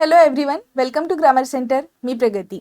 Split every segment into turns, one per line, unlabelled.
Hello everyone welcome to grammar centre me Pragati.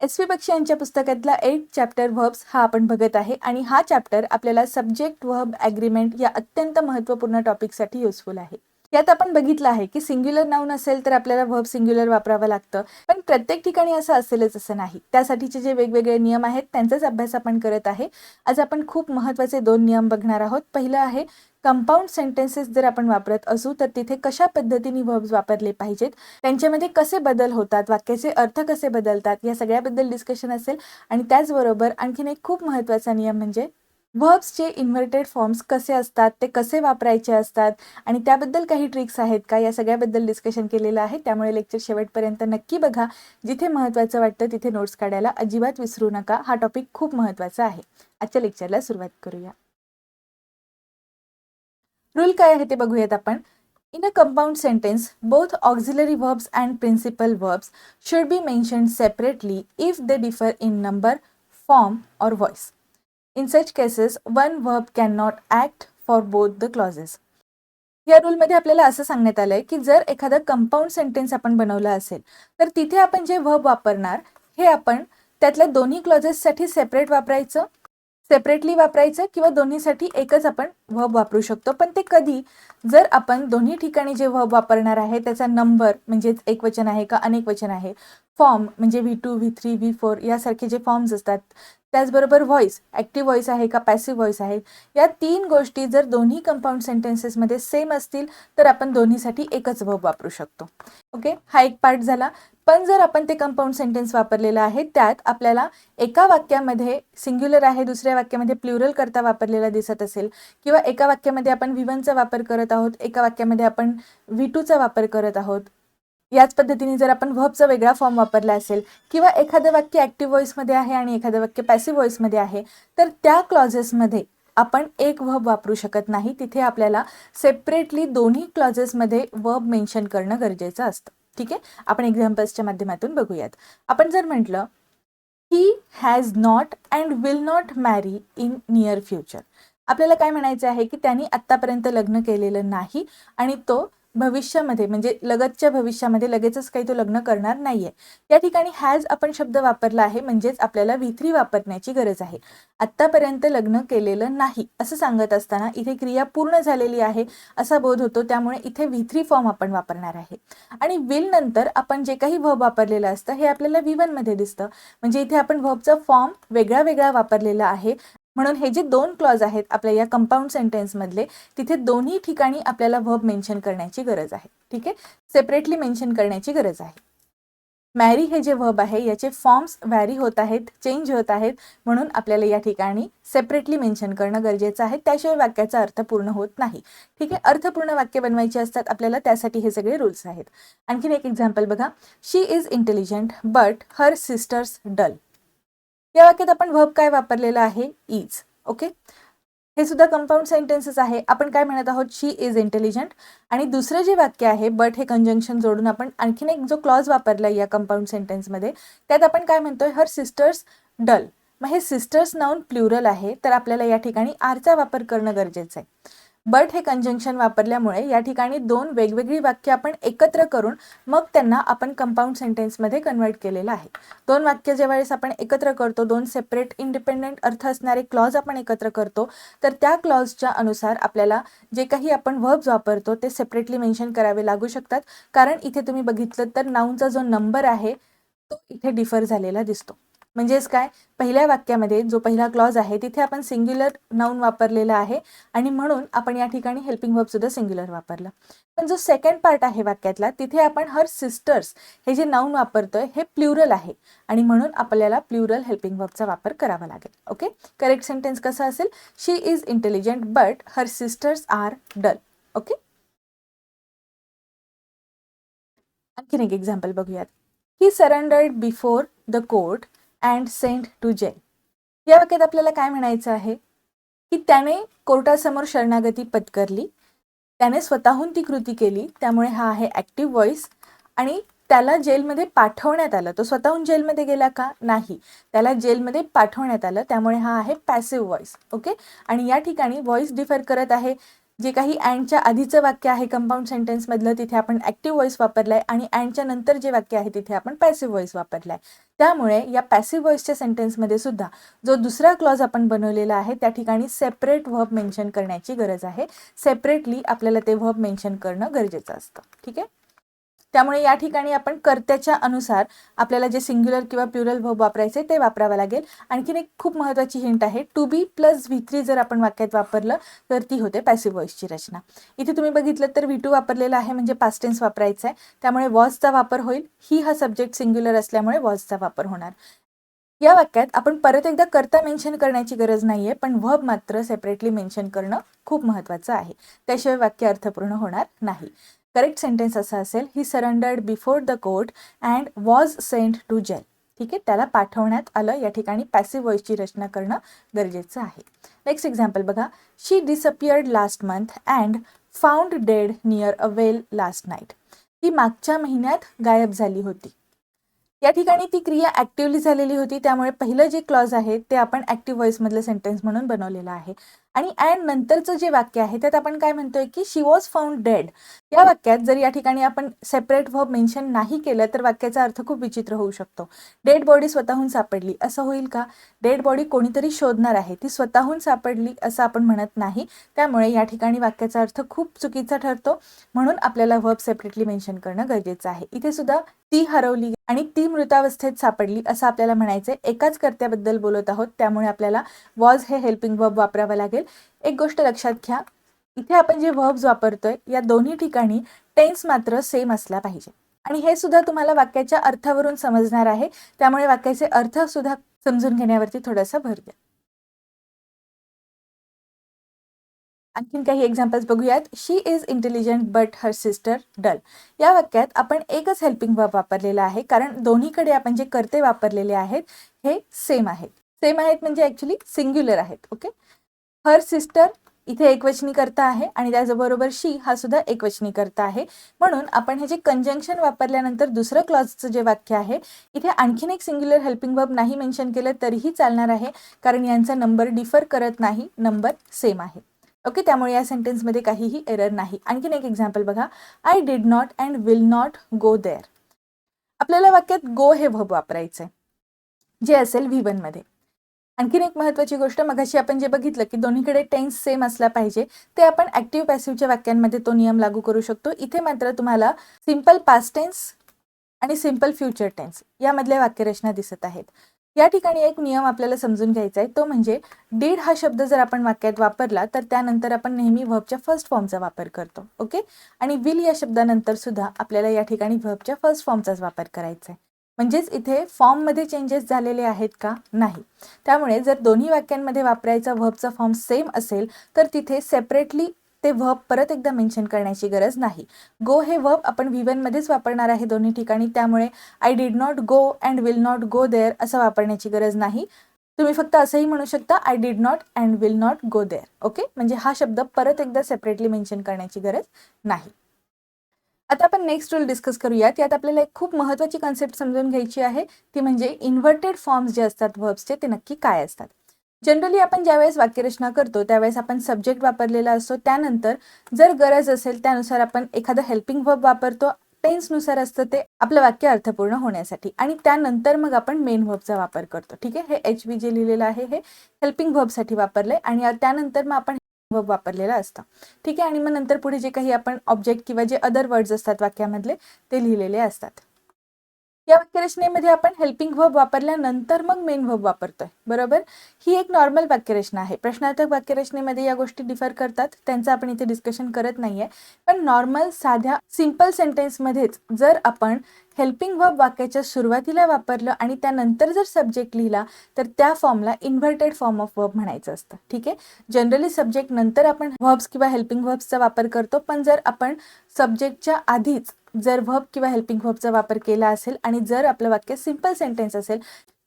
S P Bakshi यांच्या पुस्तकातला eight chapter verbs हा आपण बघत आहे आणि हा चॅप्टर आपल्याला सब्जेक्ट व्हर्ब ॲग्रीमेंट या अत्यंत महत्त्वपूर्ण टॉपिकसाठी युजफुल आहे. यात आपण बघितलं आहे की सिंग्युलर नाऊन असेल तर आपल्याला व्हर्ब सिंग्युलर वापरावं लागतं. पण प्रत्येक ठिकाणी असं असेलच असं नाही. त्यासाठीचे जे वेगवेगळे नियम आहेत त्यांचाच अभ्यास आपण करत आहे. आज आपण खूप महत्त्वाचे दोन नियम बघणार आहोत. पहिलं आहे कंपाऊंड सेंटेन्सेस जर आपण वापरत असू तर तिथे कशा पद्धतीने व्हर्ब्स वापरले पाहिजेत? त्यांच्यामध्ये कसे बदल होतात? वाक्याचे अर्थ कसे बदलतात? या सगळ्याबद्दल डिस्कशन असेल. आणि त्याचबरोबर आणखीन एक खूप महत्त्वाचा नियम म्हणजे व्हर्ब्सचे इन्व्हर्टेड फॉर्म्स कसे असतात? ते कसे वापरायचे असतात? आणि त्याबद्दल काही ट्रिक्स आहेत का? या सगळ्याबद्दल डिस्कशन केलेलं आहे. त्यामुळे लेक्चर शेवटपर्यंत नक्की बघा. जिथे महत्त्वाचं वाटतं तिथे नोट्स काढायला अजिबात विसरू नका. हा टॉपिक खूप महत्त्वाचा आहे. आजच्या लेक्चरला सुरुवात करूया. रूल काय आहे ते बघूयात आपण. In a compound sentence both auxiliary verbs and principal verbs should be mention separately if they differ in number form or voice in such cases one verb can not act for both the clauses या रूलमध्ये आपल्याला असं सांगण्यात आलं आहे की जर एखादं कंपाऊंड सेंटेन्स आपण बनवलं असेल तर तिथे आपण जे वर्ब वापरणार हे आपण त्यातल्या दोन्ही क्लॉजेससाठी सेपरेट वापरायचं? सेपरेटली वापरायचं किंवा दोन्हीसाठी एकच आपण व्हब वापरू शकतो. पण ते कधी जर आपण दोन्ही ठिकाणी जे व्हब वापरणार आहे त्याचा नंबर म्हणजेच एक वचन आहे का अनेक वचन आहे फॉर्म म्हणजे V two V three V four यासारखे जे फॉर्म्स असतात त्याचबरोबर व्हॉइस ॲक्टिव्ह व्हॉइस आहे का पॅसिव्ह व्हॉइस आहे? या तीन गोष्टी जर दोन्ही कंपाऊंड सेंटेन्सेसमध्ये सेम असतील तर आपण दोन्हीसाठी एकच वर्ब वापरू शकतो. ओके हा एक पार्ट झाला. पण जर आपण ते कंपाऊंड सेंटेन्स वापरलेलं आहे त्यात आपल्याला एका वाक्यामध्ये सिंग्युलर आहे दुसऱ्या वाक्यामध्ये प्लुरल करता वापरलेला दिसत असेल किंवा एका वाक्यामध्ये आपण व्ही वनचा वापर करत आहोत एका वाक्यामध्ये आपण व्ही टूचा वापर करत आहोत याच पद्धतीने जर आपण व्हबचा वेगळा फॉर्म वापरला असेल किंवा एखादं वाक्य ॲक्टिव्ह व्हॉइसमध्ये आहे आणि एखादं वाक्य पॅसिव्ह व्हॉइसमध्ये आहे तर त्या क्लॉजेसमध्ये आपण एक व्हब वापरू शकत नाही. तिथे आपल्याला सेपरेटली दोन्ही क्लॉजेसमध्ये वर्ब मेन्शन करणं गरजेचं असतं. ठीक आहे? आपण एक्झाम्पल्सच्या माध्यमातून बघूयात. आपण जर म्हटलं he has not and will not marry in near future आपल्याला काय म्हणायचं आहे? की त्यांनी आत्तापर्यंत लग्न केलेलं नाही आणि तो भविष्यामध्ये म्हणजे लगतच्या भविष्यामध्ये लगेचच काही तो लग्न करणार नाहीये. या ठिकाणी हॅज आपण शब्द वापरला आहे म्हणजेच आपल्याला व्ही थ्री वापरण्याची गरज आहे. आत्तापर्यंत लग्न केलेलं नाही असं सांगत असताना इथे क्रिया पूर्ण झालेली आहे असा बोध होतो त्यामुळे इथे व्ही थ्री फॉर्म आपण वापरणार आहे. आणि विल नंतर आपण जे काही व्हब वापरलेलं असतं हे आपल्याला व्ही मध्ये दिसतं. म्हणजे इथे आपण व्हबचा फॉर्म वेगळा वेगळा वापरलेला आहे. म्हणून हे जे दोन क्लॉज आहेत आपल्या या कंपाऊंड सेंटेन्समधले तिथे दोन्ही ठिकाणी आपल्याला व्हब मेन्शन करण्याची गरज आहे. ठीक आहे? सेपरेटली मेन्शन करण्याची गरज आहे. मॅरी हे जे व्हब आहे याचे फॉर्म्स व्हॅरी होत आहेत चेंज होत आहेत म्हणून आपल्याला या ठिकाणी सेपरेटली मेन्शन करणं गरजेचं आहे. त्याशिवाय वाक्याचा अर्थ पूर्ण होत नाही. ठीक आहे? अर्थपूर्ण वाक्य बनवायचे असतात आपल्याला त्यासाठी हे सगळे रूल्स आहेत. आणखीन एक एक्झाम्पल बघा. She is intelligent but her sisters dull या वाक्यात आपण व्हब काय वापरलेलं आहे? इज ओके हे सुद्धा कंपाऊंड सेंटेन्सेस आहे. आपण काय म्हणत आहोत? शी इज इंटेलिजंट आणि दुसरं जे वाक्य आहे बट हे कंजंक्शन जोडून आपण आणखीन एक जो क्लॉज वापरला या कंपाऊंड सेंटेन्समध्ये त्यात आपण काय म्हणतोय? हर सिस्टर्स डल मग हे सिस्टर्स नाऊन प्लुरल आहे तर आपल्याला या ठिकाणी आरचा वापर करणं गरजेचं आहे. बट हे कंजंक्शन वापरल्यामुळे या ठिकाणी दोन वेगवेगळी वाक्य आपण एकत्र करून मग त्यांना आपण कंपाऊंड सेंटेन्समध्ये कन्वर्ट केलेलं आहे. दोन वाक्य ज्यावेळेस आपण एकत्र करतो दोन सेपरेट इंडिपेंडेंट अर्थ असणारे क्लॉज आपण एकत्र करतो तर त्या क्लॉजच्या अनुसार आपल्याला जे काही आपण व्हब्स वापरतो ते सेपरेटली मेन्शन करावे लागू शकतात. कारण इथे तुम्ही बघितलं तर नाऊनचा जो नंबर आहे तो इथे डिफर झालेला दिसतो. म्हणजेच काय? पहिल्या वाक्यामध्ये जो पहिला क्लॉज आहे तिथे आपण सिंग्युलर नाऊन वापरलेला आहे आणि म्हणून आपण या ठिकाणी हेल्पिंग वर्ब सुद्धा सिंग्युलर वापरलं. पण जो सेकंड पार्ट आहे वाक्यातला तिथे आपण हर सिस्टर्स हे जे नाऊन वापरतोय हे प्ल्युरल आहे आणि म्हणून आपल्याला प्लुरल हेल्पिंग वर्बचा वापर करावा लागेल. ओके करेक्ट सेंटेन्स कसा असेल? She is intelligent but her sisters are dull okay आणखीन एक एक्झाम्पल बघूयात. He surrendered before the court and sent to jail. या वाक्यात आपल्याला काय म्हणायचं आहे? की त्याने कोर्टासमोर शरणागती पत्करली त्याने स्वतःहून ती कृती केली त्यामुळे हा आहे ॲक्टिव्ह व्हॉइस आणि त्याला जेलमध्ये पाठवण्यात आलं. तो स्वतःहून जेलमध्ये गेला का? नाही. त्याला जेलमध्ये पाठवण्यात आलं त्यामुळे हा आहे पॅसिव्ह व्हॉइस ओके आणि या ठिकाणी व्हॉइस डिफर करत आहे जे काही अँडच्या आधीचं वाक्य आहे कंपाऊंड सेंटेन्समधलं तिथे आपण ॲक्टिव्ह व्हॉइस वापरलाय आणि अँडच्या नंतर जे वाक्य आहे तिथे आपण पॅसिव्ह व्हॉइस वापरलाय. त्यामुळे या पॅसिव्ह व्हॉइसच्या सेंटेन्समध्ये सुद्धा जो दुसरा क्लॉज आपण बनवलेला आहे त्या ठिकाणी सेपरेट व्हब मेन्शन करण्याची गरज आहे. सेपरेटली आपल्याला ते व्हब मेन्शन करणं गरजेचं असतं. ठीक आहे? त्यामुळे या ठिकाणी आपण कर्त्याच्या अनुसार आपल्याला जे सिंग्युलर किंवा प्युरल व्हब वापरायचे ते वापरावं लागेल. आणखीन एक खूप महत्त्वाची हिंट आहे. To be plus V three जर आपण वाक्यात वापरलं तर ती होते पॅसिव्ह व्हॉइसची रचना. इथे तुम्ही बघितलं तर व्ही टू वापरलेला आहे म्हणजे पास्टेन्स वापरायचा आहे. त्यामुळे वॉजचा वापर होईल. ही हा सब्जेक्ट सिंग्युलर असल्यामुळे वॉजचा वापर होणार. या वाक्यात आपण परत एकदा कर्ता मेन्शन करण्याची गरज नाहीये पण व्हब मात्र सेपरेटली मेन्शन करणं खूप महत्त्वाचं आहे. त्याशिवाय वाक्य अर्थपूर्ण होणार नाही. करेक्ट सेंटेन्स असा असेल he surrendered before the court and was sent to jail ठीक आहे? त्याला पाठवण्यात आलं या ठिकाणी पॅसिव्ह व्हॉइसची रचना करणं गरजेचं आहे. नेक्स्ट एक्झाम्पल बघा. She disappeared last month and found dead near a well last night ती मागच्या महिन्यात गायब झाली होती. या ठिकाणी ती क्रिया ॲक्टिव्हली झालेली होती त्यामुळे पहिलं जे क्लॉज आहे ते आपण ॲक्टिव्ह व्हॉइसमधलं सेंटेन्स म्हणून बनवलेलं आहे. आणि अँड नंतरचं जे वाक्य आहे त्यात आपण काय म्हणतोय की शी वॉज फाउंड डेड या वाक्यात जर या ठिकाणी आपण सेपरेट व्हब मेन्शन नाही केलं तर वाक्याचा अर्थ खूप विचित्र होऊ शकतो. डेड बॉडी स्वतःहून सापडली असं होईल का? डेड बॉडी कोणीतरी शोधणार आहे ती स्वतःहून सापडली असं आपण म्हणत नाही. त्यामुळे या ठिकाणी वाक्याचा अर्थ खूप चुकीचा ठरतो. म्हणून आपल्याला व्हब सेपरेटली मेन्शन करणं गरजेचं आहे. इथे सुद्धा ती हरवली आणि ती मृतावस्थेत सापडली असं आपल्याला म्हणायचंय. एकाच कर्त्याबद्दल बोलत आहोत त्यामुळे आपल्याला वॉज हे हेल्पिंग वर्ब वापरावं लागेल. एक गोष्ट लक्षात घ्या. इथे आपण जे व्हर्ब्स वापरतोय या दोन्ही ठिकाणी टेन्स मात्र सेम असला पाहिजे. आणि हे सुद्धा तुम्हाला वाक्याच्या अर्थावरून समजणार आहे. त्यामुळे वाक्याचे अर्थ सुद्धा समजून घेण्यावरती थोडासा भर द्या. आणखीन काही एक्झाम्पल्स बघूयात. She is intelligent but her sister dull या वाक्यात आपण एकच हेल्पिंग वर्ब वापरलेला आहे. कारण दोन्हीकडे आपण जे करते वापरलेले आहेत हे सेम आहेत. सेम आहेत म्हणजे ॲक्च्युली सिंग्युलर आहेत. ओके हर सिस्टर इथे एकवचनी करता आहे आणि त्याचबरोबर शी हा सुद्धा एकवचनी करता आहे. म्हणून आपण हे जे कंजंक्शन वापरल्यानंतर दुसरं क्लॉजचं जे वाक्य आहे इथे आणखीन एक सिंग्युलर हेल्पिंग वर्ब नाही मेन्शन केलं तरीही चालणार आहे कारण यांचा नंबर डिफर करत नाही नंबर सेम आहे. ओके त्यामुळे या सेंटेन्समध्ये काहीही एरर नाही. आणखीन एक एक्झाम्पल बघा. I did not and will not go there आपल्याला वाक्यात गो हे व्हब वापरायचं आहे जे असेल व्ही वनमध्ये आणखीन एक महत्त्वाची गोष्ट मगाशी आपण जे बघितलं की दोन्हीकडे टेन्स सेम असला पाहिजे ते आपण ॲक्टिव्ह पॅसिव्हच्या वाक्यांमध्ये तो नियम लागू करू शकतो. इथे मात्र तुम्हाला सिंपल पास्ट टेन्स आणि सिंपल फ्युचर टेन्स यामधल्या वाक्यरचना दिसत आहेत. या ठिकाणी एक नियम आपल्याला समजून घ्यायचा आहे तो म्हणजे डीड हा शब्द जर आपण वाक्यात वापरला तर त्यानंतर आपण नेहमी व्हबच्या फर्स्ट फॉर्मचा वापर करतो ओके? आणि विल या शब्दानंतर सुद्धा आपल्याला या ठिकाणी व्हबच्या फर्स्ट फॉर्मचाच वापर करायचा आहे. म्हणजेच इथे फॉर्ममध्ये चेंजेस झालेले आहेत का? नाही. त्यामुळे जर दोन्ही वाक्यांमध्ये वापरायचा व्हबचा फॉर्म सेम असेल तर तिथे सेपरेटली ते व्हब परत एकदा मेन्शन करण्याची गरज नाही. गो हे व्हब आपण व्हीवनमध्येच वापरणार आहे दोन्ही ठिकाणी त्यामुळे I did not go and will not go there असं वापरण्याची गरज नाही. तुम्ही फक्त असंही म्हणू शकता I did not and will not go there okay म्हणजे हा शब्द परत एकदा सेपरेटली मेन्शन करण्याची गरज नाही. आता आपण नेक्स्ट रूल डिस्कस करूयात. यात आपल्याला एक खूप महत्त्वाची कन्सेप्ट समजून घ्यायची आहे. ती म्हणजे इन्व्हर्टेड फॉर्म्स जे असतात व्हर्ब्सचे ते नक्की काय असतात? जनरली आपण ज्यावेळेस वाक्यरचना करतो त्यावेळेस आपण सब्जेक्ट वापरलेला असतो. त्यानंतर जर गरज असेल त्यानुसार आपण एखादं हेल्पिंग वर्ब वापरतो. टेन्सनुसार असतं ते आपलं वाक्य अर्थपूर्ण होण्यासाठी. आणि त्यानंतर मग आपण मेन व्हबचा वापर करतो. ठीक आहे? हे एच व्ही जे लिहिलेलं आहे हे. हेल्पिंग व्हर्बसाठी वापरलंय. आणि त्यानंतर मग आपण वापरलेला असतं. ठीक आहे? आणि मग नंतर पुढे जे काही आपण ऑब्जेक्ट किंवा जे अदर वर्ड्स असतात वाक्यामधले ते लिहिलेले असतात. या वाक्यरचनेमध्ये आपण हेल्पिंग व्हब वापरल्यानंतर मग मेन व्हब वापरतोय. बरोबर? ही एक नॉर्मल वाक्यरचना आहे. प्रश्नार्थक वाक्यरचनेमध्ये या गोष्टी डिफर करतात. त्यांचं आपण इथे डिस्कशन करत नाहीये. पण नॉर्मल साध्या सिंपल सेंटेन्समध्येच जर आपण हेल्पिंग वर्ब वाक्याच्या सुरुवातीला वापरलं आणि त्यानंतर जर सब्जेक्ट लिहिला तर त्या फॉर्मला इन्व्हर्टेड फॉर्म ऑफ वर्ब म्हणायचं असतं. ठीक आहे? जनरली सब्जेक्ट नंतर आपण वर्ब्स किंवा हेल्पिंग व्हब्सचा वापर करतो पण जर आपण सब्जेक्टच्या आधीच जर व्हब किंवा हेल्पिंग व्हबचा वापर केला असेल आणि जर आपलं वाक्य सिंपल सेंटेन्स असेल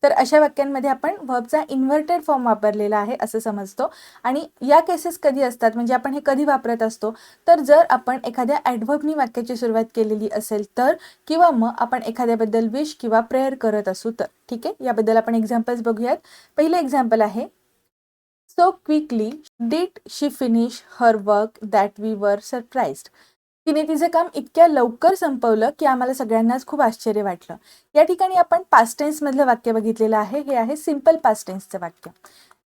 तर अशा वाक्यांमध्ये आपण व्हर्बचा इन्व्हर्टेड फॉर्म वापरलेला आहे असं समजतो. आणि या केसेस कधी असतात? म्हणजे आपण हे कधी वापरत असतो? तर जर आपण एखाद्या ॲडव्हर्बनी वाक्याची सुरुवात केलेली असेल तर किंवा मग आपण एखाद्याबद्दल विश किंवा प्रेयर करत असू तर. ठीक आहे? याबद्दल आपण एक्झाम्पल्स बघूयात. पहिलं एक्झाम्पल आहे. So quickly did she finish her work that we were surprised तिने तिचं काम इतक्या लवकर संपवलं की आम्हाला सगळ्यांनाच खूप आश्चर्य वाटलं. या ठिकाणी आपण पास्टेन्समधलं वाक्य बघितलेलं आहे. हे आहे सिंपल पास्टेन्सचं वाक्य.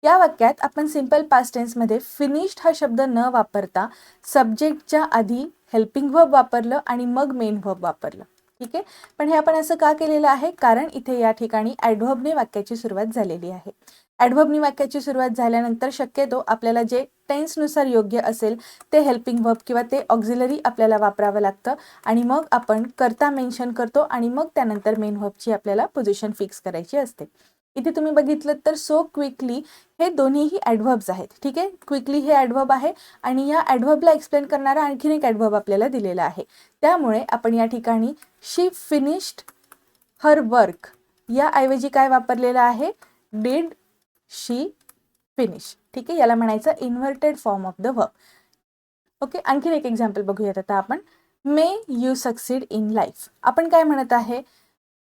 या वाक्यात आपण सिंपल पास्टेन्समध्ये फिनिश्ड हा शब्द न वापरता सब्जेक्टच्या आधी हेल्पिंग वर्ब वापरलं आणि मग मेन वर्ब वापरलं. ठीक आहे. पण हे आपण असं का केलेलं आहे? कारण इथे या ठिकाणी ॲडव्हबने वाक्याची सुरुवात झालेली आहे. ॲडव्हबनी वाक्याची सुरुवात झाल्यानंतर शक्यतो आपल्याला जे टेन्सनुसार योग्य असेल ते हेल्पिंग वर्ब किंवा ते ऑक्झिलरी आपल्याला वापरावं लागतं आणि मग आपण करता मेन्शन करतो आणि मग त्यानंतर मेन वर्बची आपल्याला पोझिशन फिक्स करायची असते. इथे तुम्ही बघितलं तर सो क्विकली हे दोन्हीही ॲडव्हर्ब्स आहेत. ठीक आहे? क्विकली हे ॲडव्हर्ब आहे आणि या ॲडव्हर्बला एक्सप्लेन करणारा आणखीन एक ॲडव्हर्ब आपल्याला दिलेला आहे. त्यामुळे आपण या ठिकाणी शी फिनिश्ड हर वर्क याऐवजी काय वापरलेलं आहे? डीड शी फिनिश ठीक आहे? याला म्हणायचं inverted form of the work okay आणखीन एक एक्झाम्पल बघूयात आता आपण. May you succeed in life आपण काय म्हणत आहे?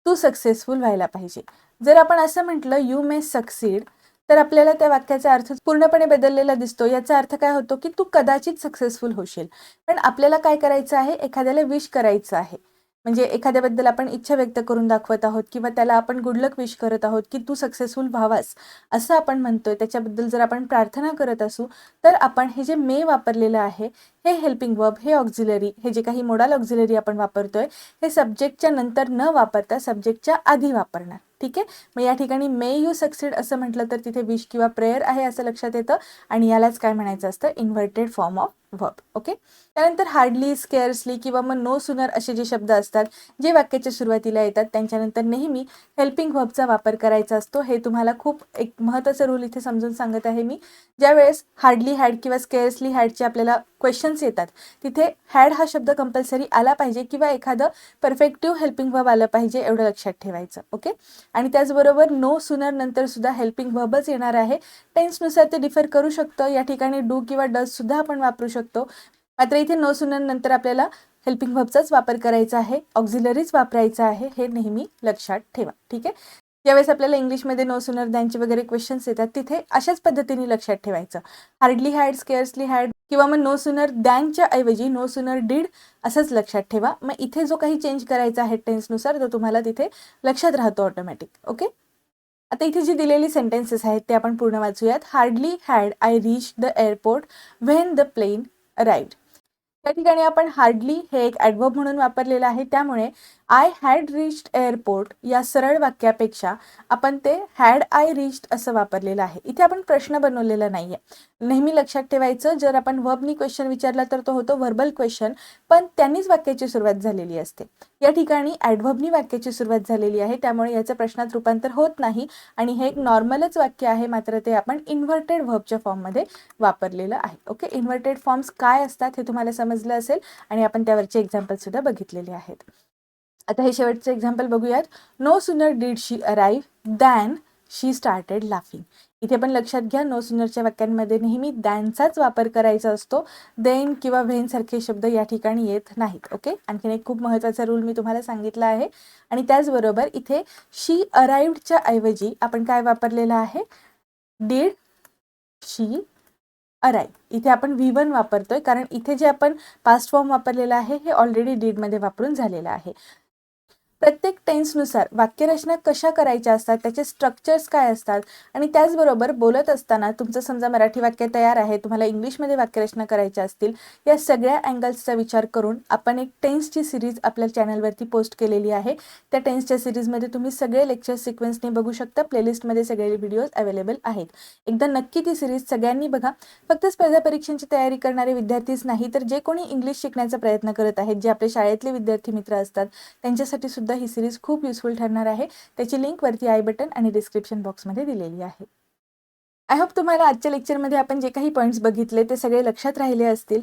तू सक्सेसफुल व्हायला पाहिजे. जर आपण असं म्हटलं यू मे सक्सीड तर आपल्याला त्या वाक्याचा अर्थ पूर्णपणे बदललेला दिसतो. याचा अर्थ काय होतो की तू कदाचित सक्सेसफुल होशील. पण आपल्याला काय करायचं आहे? एखाद्याला विश करायचं आहे. म्हणजे एखाद्याबद्दल आपण इच्छा व्यक्त करून दाखवत आहोत किंवा त्याला आपण गुडलक विश करत आहोत की तू सक्सेसफुल व्हावास असं आपण म्हणतोय. त्याच्याबद्दल जर आपण प्रार्थना करत असू तर आपण हे जे मे वापरलेलं आहे हे हेल्पिंग वर्ब हे ऑक्झिलरी हे जे काही मोडाल ऑक्झिलरी आपण वापरतोय हे सब्जेक्टच्या नंतर न वापरता सब्जेक्टच्या आधी वापरणार. ठीक आहे? मग या ठिकाणी मे यू सक्सेड असं म्हटलं तर तिथे विश किंवा प्रेयर आहे असं लक्षात येतं. आणि यालाच काय म्हणायचं असतं? Inverted form of verb okay त्यानंतर हार्डली स्केअर्सली किंवा मग नो सुनर असे जे शब्द असतात जे वाक्याच्या सुरुवातीला येतात त्यांच्यानंतर नेहमी हेल्पिंग वर्बचा वापर करायचा असतो. हे तुम्हाला खूप एक महत्त्वाचं रूल इथे समजून सांगत आहे मी. ज्यावेळेस हार्डली हॅड किंवा स्केअर्सली हॅडचे आपल्याला क्वेश्चन्स येतात. तिथे हॅड हा शब्द कंपल्सरी आला पाहिजे किंवा एखादं परफेक्टिव्ह हेल्पिंग वर्ब आलं पाहिजे एवढं लक्षात ठेवायचं ओके आणि त्याचबरोबर नो सुनर नंतर सुद्धा हेल्पिंग वर्बच येणार आहे. टेन्सनुसार ते डिफर करू शकतं. या ठिकाणी डू किंवा डज सुद्धा आपण वापरू शकतो. मात्र इथे नो सुनर नंतर आपल्याला हेल्पिंग वर्बचाच वापर करायचा आहे. ऑक्झिलरीज वापरायचा आहे. हे नेहमी लक्षात ठेवा ठीक आहे? ज्यावेळेस आपल्याला इंग्लिशमध्ये नो सुनर दॅनचे वगैरे क्वेश्चन्स येतात. तिथे अशाच पद्धतीने लक्षात ठेवायचं. हार्डली हॅड स्केअर्सली हॅड किंवा मग नो सुनर दॅनच्या ऐवजी नो सुनर डीड असंच लक्षात ठेवा. मग इथे जो काही चेंज करायचा आहे टेन्सनुसार तो तुम्हाला तिथे लक्षात राहतो ऑटोमॅटिक ओके आता इथे जी दिलेली सेंटेन्सेस आहेत ते आपण पूर्ण वाचूयात. Hardly had I reach the airport when the plane arrived त्या ठिकाणी आपण हार्डली हे एक ॲडवर्ब म्हणून वापरलेलं आहे. त्यामुळे आय हॅड रिच्ड एअरपोर्ट या सरळ वाक्यापेक्षा आपण ते हॅड आय रिच्ड असं वापरलेलं आहे. इथे आपण प्रश्न बनवलेला नाही आहे नेहमी लक्षात ठेवायचं जर आपण वर्बनी क्वेश्चन विचारला तर तो होतो व्हर्बल क्वेश्चन पण त्यांनीच वाक्याची सुरुवात झालेली असते. या ठिकाणी ॲडव्हबनी वाक्याची सुरुवात झालेली आहे. त्यामुळे याचं प्रश्नात रूपांतर होत नाही. आणि हे एक नॉर्मलच वाक्य आहे मात्र ते आपण इन्व्हर्टेड व्हर्बच्या फॉर्ममध्ये वापरलेलं आहे. ओके इन्व्हर्टेड फॉर्म्स काय असतात हे तुम्हाला समजलं असेल आणि आपण त्यावरचे एक्झाम्पलसुद्धा बघितलेले आहेत. आता हे शेवटचं एक्झाम्पल बघूयात. No sooner did she arrive than she started laughing इथे पण लक्षात घ्या नो सुनरच्या वाक्यांमध्ये नेहमी दॅनचाच वापर करायचा असतो देन किंवा व्हेन सारखे शब्द या ठिकाणी येत नाहीत ओके आणखीन एक खूप महत्त्वाचा रूल मी तुम्हाला सांगितला आहे. आणि त्याचबरोबर इथे शी अराईव्डच्या ऐवजी आपण काय वापरलेलं आहे? डीड शी अराईव्ह इथे आपण व्ही वन वापरतोय कारण इथे जे आपण पास्ट फॉर्म वापरलेलं आहे हे ऑलरेडी डीडमध्ये वापरून झालेलं आहे. प्रत्येक टेन्सनुसार वाक्यरचना कशा करायच्या असतात त्याचे स्ट्रक्चर्स काय असतात आणि त्याचबरोबर बोलत असताना तुमचं समजा मराठी वाक्य तयार आहे तुम्हाला इंग्लिशमध्ये वाक्यरचना करायच्या असतील या सगळ्या अँगल्सचा विचार करून आपण एक टेन्सची सिरीज आपल्या चॅनलवरती पोस्ट केलेली आहे. त्या टेन्सच्या सिरीजमध्ये तुम्ही सगळे लेक्चर सिक्वेन्सने बघू शकता प्लेलिस्टमध्ये सगळे व्हिडिओज अवेलेबल आहेत. एकदा नक्की ती सिरीज सगळ्यांनी बघा. फक्त स्पर्धा परीक्षांची तयारी करणारे विद्यार्थीच नाही तर जे कोणी इंग्लिश शिकण्याचा प्रयत्न करत आहेत जे आपले शाळेतले विद्यार्थी मित्र असतात त्यांच्यासाठी सुद्धा ही सिरीज खूप युजफुल ठरणार आहे. त्याची लिंक वरती आय बटन आणि डिस्क्रिप्शन बॉक्समध्ये दिलेली आहे. आय होप तुम्हाला आजच्या लेक्चरमध्ये आपण जे काही पॉईंट्स बघितले ते सगळे लक्षात राहिले असतील.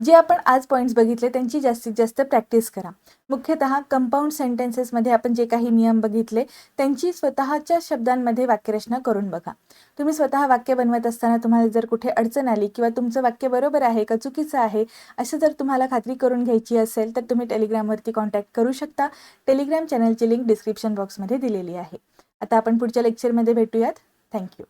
जे आपण आज पॉईंट्स बघितले त्यांची जास्तीत जास्त प्रॅक्टिस करा. मुख्यतः कंपाऊंड सेंटेन्सेसमध्ये आपण जे काही नियम बघितले त्यांची स्वतःच्या शब्दांमध्ये वाक्यरचना करून बघा. तुम्ही स्वतः वाक्य बनवत असताना तुम्हाला जर कुठे अडचण आली किंवा तुमचं वाक्य बरोबर आहे का चुकीचं आहे असं जर तुम्हाला खात्री करून घ्यायची असेल तर तुम्ही टेलिग्रामवरती कॉन्टॅक्ट करू शकता. टेलिग्राम चॅनलची लिंक डिस्क्रिप्शन बॉक्समध्ये दिलेली आहे. आता आपण पुढच्या लेक्चरमध्ये भेटूयात. थँक्यू